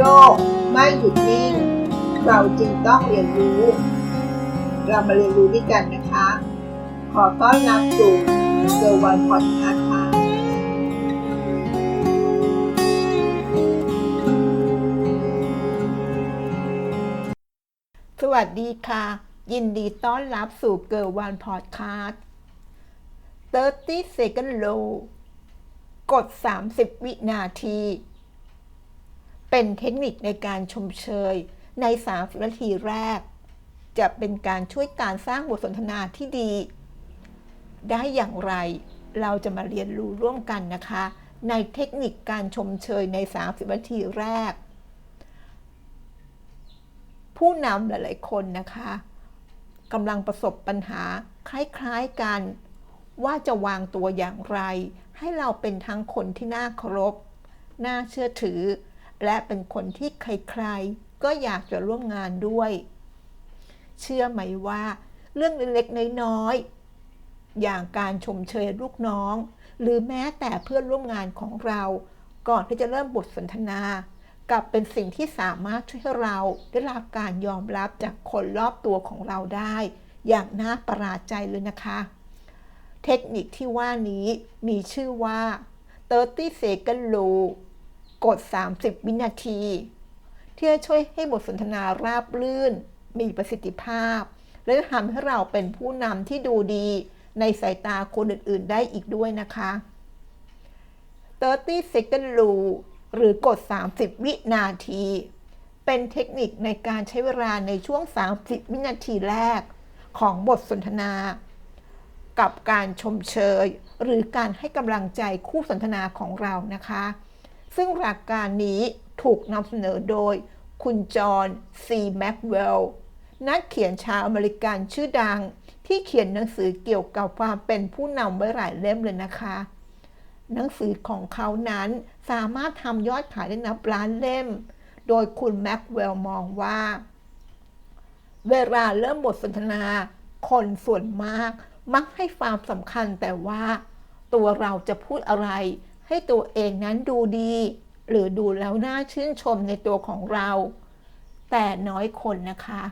โลกไม่หยุดนิ่ง เราจรึงต้องเรียนรู้ เรามาเรียนรู้ด้วยกันนะคะ ขอต้อนรับสู่เซอร์วันพอดคาส์ค่ะสวัสดีค่ะ ยินดีต้อนรับสู่เกิร์ลวันพอดคาสต์30 second low กด 30 วินาที เป็นเทคนิคในการชมเชย ใน 3 นาทีแรก จะเป็นการช่วยการสร้างบทสนทนาที่ดี ได้อย่างไรเราจะมาเรียนรู้ร่วมกันนะคะ ในเทคนิคการชมเชยใน 30 นาทีแรก ผู้นำหลาย ๆ คนนะคะกำลังประสบปัญหาคล้าย ๆ กัน ว่าจะวางตัวอย่างไร ให้เราเป็นทั้งคนที่น่าเคารพ น่าเชื่อถือ และเป็นคนที่ใครๆ ก็อยากจะร่วมงานด้วย เชื่อไหมว่า เรื่องเล็กๆน้อยๆอย่างการชมเชยลูกน้อง หรือแม้แต่เพื่อนร่วมงานของเรา ก่อนที่จะเริ่มบทสนทนากลับเป็นสิ่งที่สามารถช่วยให้เราได้รับการยอมรับจากคนรอบตัวของเราได้ อย่างน่าประหลาดใจเลยนะคะ เทคนิคที่ว่านี้มีชื่อว่า 30 second rule กด 30 วินาที ที่จะช่วยให้บทสนทนาราบรื่น มีประสิทธิภาพ และทำให้เราเป็นผู้นำที่ดูดีในสายตาคนอื่น ๆ ได้อีกด้วยนะคะ 30 second rule หรือกด 30 วินาที เป็นเทคนิคในการใช้เวลาในช่วง 30 วินาทีแรกของบทสนทนา กับการชมเชย หรือการให้กำลังใจคู่สนทนาของเรานะคะ ซึ่งหลักการนี้ถูกนำเสนอโดย คุณจอห์นซีแม็กเวลล์นักเขียนชาวอเมริกันชื่อดัง ที่เขียนหนังสือเกี่ยวกับความเป็นผู้นำไว้หลายเล่มเลยนะคะ หนังสือของเขานั้นสามารถทำยอดขายได้นับล้านเล่ม โดยคุณแม็กเวลมองว่า เวลาเริ่มบทสนทนา คนส่วนมาก มักให้ความสำคัญแต่ว่า ตัวเราจะพูดอะไร ให้ตัวเองนั้นดูดี หรือดูแล้วน่าชื่นชมในตัวของเรา แต่น้อยคนนะคะ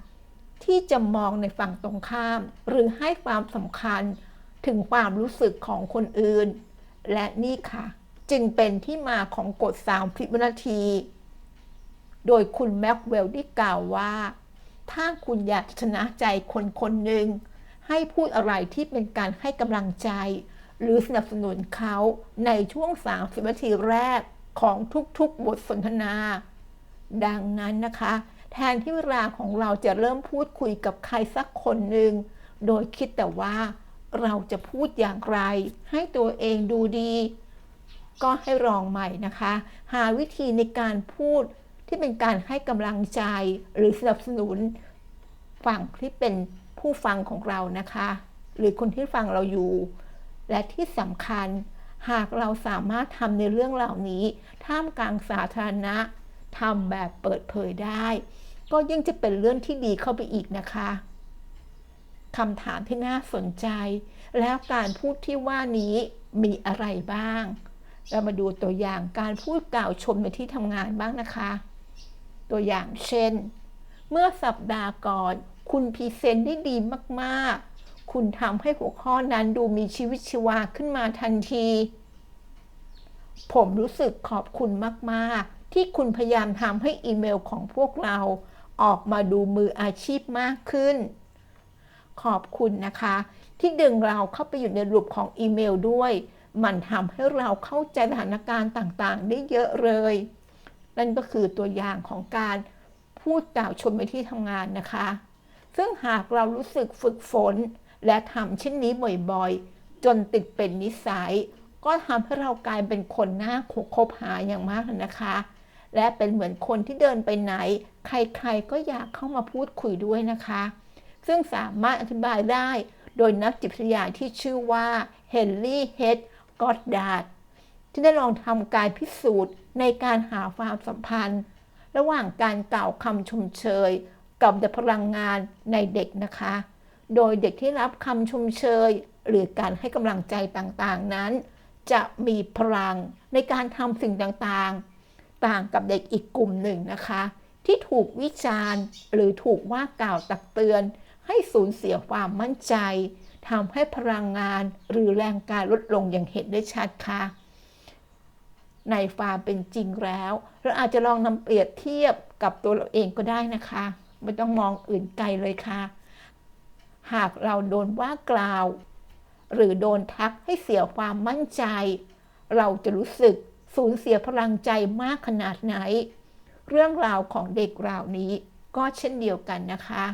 ที่จะมองในฝั่งตรงข้าม หรือให้ความสำคัญถึงความรู้สึกของคนอื่น และนี่ค่ะ จึงเป็นที่มาของกฎ30วินาที โดยคุณแม็กเวลได้กล่าวว่า ถ้าคุณอยากชนะใจคนคนหนึ่งให้พูดอะไรที่เป็นการให้กำลังใจ หรือสนับสนุนเขาในช่วง 30 นาทีแรกของทุกๆ บทสนทนา ดังนั้นนะคะ แทนที่เวลาของเราจะเริ่มพูดคุยกับใครสักคนหนึ่ง โดยคิดแต่ว่าเราจะพูดอย่างไร ให้ตัวเองดูดี ก็ให้ลองใหม่นะคะ หาวิธีในการพูดที่เป็นการให้กำลังใจหรือสนับสนุนฝั่งที่เป็นผู้ฟังของเรานะคะ หรือคนที่ฟังเราอยู่ และที่สำคัญหากเราสามารถทำในเรื่องเหล่านี้ ท่ามกลางสาธารณะทำแบบเปิดเผยได้ ก็ยิ่งจะเป็นเรื่องที่ดีเข้าไปอีกนะคะคำถามที่น่าสนใจ แล้วการพูดที่ว่านี้มีอะไรบ้าง เรามาดูตัวอย่างการพูดกล่าวชมในที่ทำงานบ้างนะคะ ตัวอย่างเช่น เมื่อสัปดาห์ก่อน คุณพรีเซนต์ได้ดีมาก คุณทำให้หัวข้อนั้นดูมีชีวิตชีวาขึ้นมาทันที ผมรู้สึกขอบคุณมากๆ ที่คุณพยายามทำให้อีเมลของพวกเรา ออกมาดูมืออาชีพมากขึ้น ขอบคุณนะคะ ที่ดึงเราเข้าไปอยู่ในรูปของอีเมลด้วย มันทำให้เราเข้าใจสถานการณ์ต่างๆ ได้เยอะเลย นั่นก็คือตัวอย่างของการพูดกล่าวชมในที่ทำงานนะคะ ซึ่งหากเรารู้สึกฝึกฝน และทำเช่นนี้บ่อยๆ จนติดเป็นนิสัย ก็ทำให้เรากลายเป็นคนน่าคบหาอย่างมากนะคะ และเป็นเหมือนคนที่เดินไปไหน ใครๆก็อยากเข้ามาพูดคุยด้วยนะคะ ซึ่งสามารถอธิบายได้โดยนักจิตวิทยาที่ชื่อว่าเฮนรี่เฮดกอดดาร์ดที่ได้ลองทำการพิสูจน์ในการหาความสัมพันธ์ ระหว่างการกล่าวคำชมเชย กับดัพลังงานในเด็กนะคะ โดยเด็กที่รับคำชมเชย หรือการให้กำลังใจต่างๆนั้น จะมีพลังในการทำสิ่งต่างๆ ต่างกับเด็กอีกกลุ่มหนึ่งนะคะ ที่ถูกวิจารณ์หรือถูกว่ากล่าวตักเตือน ให้สูญเสียความมั่นใจทำให้พลังงานหรือแรงกายลดลงอย่างเห็นได้ชัดค่ะ ในความเป็นจริงแล้ว เราอาจจะลองนำเปรียบเทียบกับตัวเราเองก็ได้นะคะ ไม่ต้องมองอื่นไกลเลยค่ะ หากเราโดนว่ากล่าว หรือโดนทักให้เสียความมั่นใจ เราจะรู้สึกสูญเสียพลังใจมากขนาดไหน เรื่องราวของเด็กราวนี้ก็เช่นเดียวกันนะคะ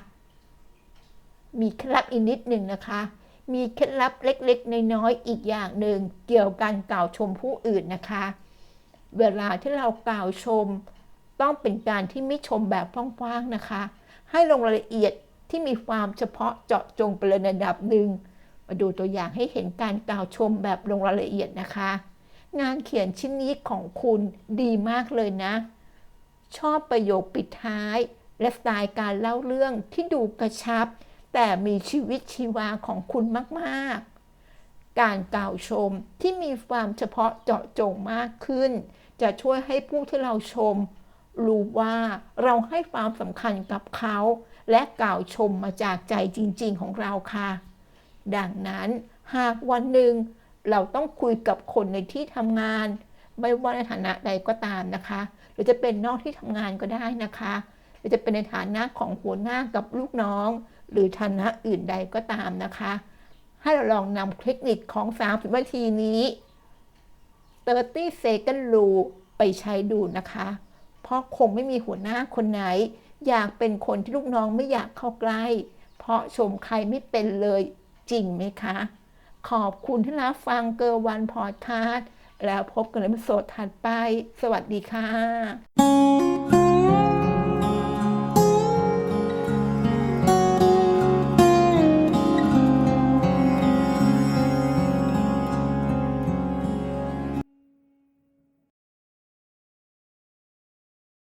มีเคล็ดลับอีกนิดหนึ่งนะคะ มีเคล็ดลับเล็กๆ น้อยๆอีกอย่างหนึ่งเกี่ยวกับการกล่าวชมผู้อื่นนะคะ เวลาที่เรากล่าวชม ต้องเป็นการที่ไม่ชมแบบกว้างๆนะคะ ให้ลงรายละเอียด ที่มีความเฉพาะเจาะจงไปเลยในระดับหนึ่ง มาดูตัวอย่างให้เห็นการกล่าวชมแบบลงรายละเอียดนะคะ งานเขียนชิ้นนี้ของคุณดีมากเลยนะ ชอบประโยคปิดท้าย และสไตล์การเล่าเรื่องที่ดูกระชับ แต่มีชีวิตชีวาของคุณมากๆ การกล่าวชมที่มีความเฉพาะเจาะจงมากขึ้น จะช่วยให้ผู้ที่เราชมรู้ว่าเราให้ความสำคัญกับเขา และกล่าวชมมาจากใจจริง ๆ ของเราค่ะ ดังนั้นหากวันหนึ่งเราต้องคุยกับคนในที่ทำงาน ไม่ว่าในฐานะใดก็ตามนะคะ หรือจะเป็นนอกที่ทำงานก็ได้นะคะหรือจะเป็นในฐานะของหัวหน้ากับลูกน้อง หรือฐานะอื่นใดก็ตามนะคะ ให้เราลองนำเทคนิคของ 30นาทีนี้ 30 second rule ไปใช้ดูนะคะ เพราะคงไม่มีหัวหน้าคนไหน อยากเป็นคนที่ลูกน้องไม่อยากเข้าใกล้ เพราะชมใครไม่เป็นเลยจริงไหมคะ ขอบคุณที่รับฟังเกอร์วันพอดคาสต์แล้วพบกันในโสดถัดไป สวัสดีค่ะ